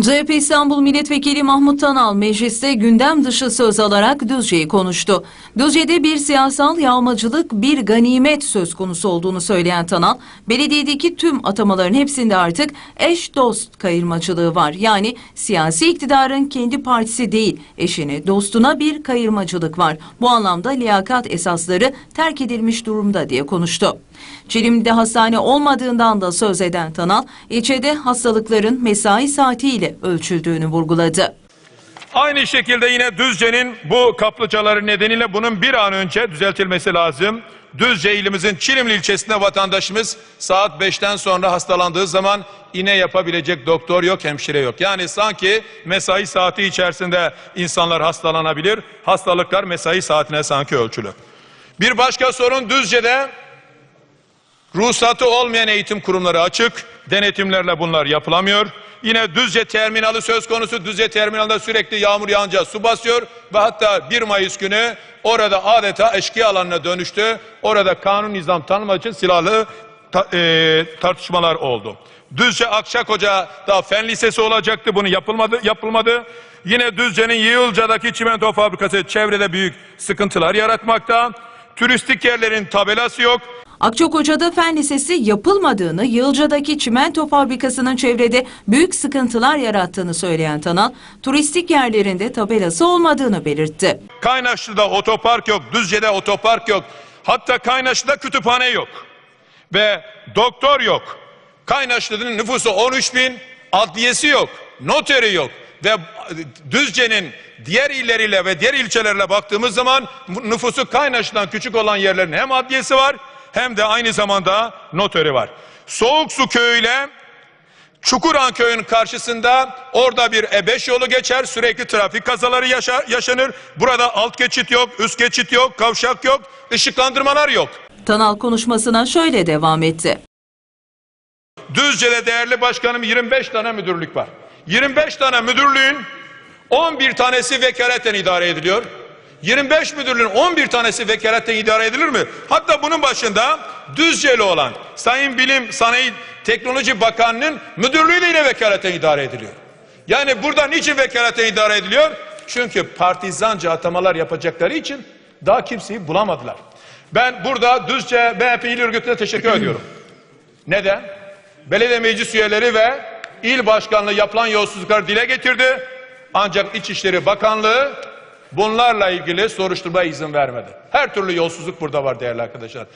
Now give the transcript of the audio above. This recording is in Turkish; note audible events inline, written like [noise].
CHP İstanbul Milletvekili Mahmut Tanal mecliste gündem dışı söz alarak Düzce'yi konuştu. Düzce'de bir siyasal yağmacılık, bir ganimet söz konusu olduğunu söyleyen Tanal, belediyedeki tüm atamaların hepsinde artık eş dost kayırmacılığı var. Yani siyasi iktidarın kendi partisi değil, eşine, dostuna bir kayırmacılık var. Bu anlamda liyakat esasları terk edilmiş durumda diye konuştu. Çelim'de hastane olmadığından da söz eden Tanal, ilçede hastalıkların mesai saatiyle ölçüldüğünü vurguladı. Aynı şekilde yine Düzce'nin bu kaplıcaları nedeniyle bunun bir an önce düzeltilmesi lazım. Düzce ilimizin Çilimli ilçesinde vatandaşımız saat 5'ten sonra hastalandığı zaman iğne yapabilecek doktor yok, hemşire yok. Yani sanki mesai saati içerisinde insanlar hastalanabilir. Hastalıklar mesai saatine sanki ölçülü. Bir başka sorun Düzce'de Ruhsatı olmayan eğitim kurumları açık. Denetimlerle bunlar yapılamıyor. Yine Düzce terminali söz konusu. Düzce terminalinde sürekli yağmur yağınca su basıyor ve hatta 1 Mayıs günü orada adeta eşkıya alanına dönüştü. Orada kanun nizam tanımak için silahlı ta- e, tartışmalar oldu. Düzce Akçakoca'da fen lisesi olacaktı. Bunu yapılmadı, yapılmadı. Yine Düzce'nin Yığılca'daki çimento fabrikası çevrede büyük sıkıntılar yaratmakta. Turistik yerlerin tabelası yok. Akçakoca'da fen lisesi yapılmadığını, Yılca'daki çimento fabrikasının çevrede büyük sıkıntılar yarattığını söyleyen Tanal, turistik yerlerinde tabelası olmadığını belirtti. Kaynaşlı'da otopark yok, Düzce'de otopark yok. Hatta Kaynaşlı'da kütüphane yok. Ve doktor yok. Kaynaşlı'nın nüfusu 13 bin, adliyesi yok, noteri yok. Ve Düzce'nin diğer illeriyle ve diğer ilçelerle baktığımız zaman nüfusu Kaynaşlı'dan küçük olan yerlerin hem adliyesi var hem de aynı zamanda noteri var. Soğuk su köyüyle Çukuran köyün karşısında orada bir E5 yolu geçer. Sürekli trafik kazaları yaşa- yaşanır. Burada alt geçit yok, üst geçit yok, kavşak yok, ışıklandırmalar yok. Tanal konuşmasına şöyle devam etti. Düzce'de değerli başkanım 25 tane müdürlük var. 25 tane müdürlüğün 11 tanesi vekaleten idare ediliyor. 25 müdürlüğün 11 tanesi vekaletten idare edilir mi? Hatta bunun başında Düzce'li olan Sayın Bilim Sanayi Teknoloji Bakanı'nın müdürlüğü de yine vekaletten idare ediliyor. Yani burada niçin vekaletten idare ediliyor? Çünkü partizanca atamalar yapacakları için daha kimseyi bulamadılar. Ben burada Düzce MHP İl Örgütü'ne teşekkür [clears throat] ediyorum. Neden? Belediye meclis üyeleri ve il başkanlığı yapılan yolsuzlukları dile getirdi. Ancak İçişleri Bakanlığı bunlarla ilgili soruşturmaya izin vermedi. Her türlü yolsuzluk burada var değerli arkadaşlar.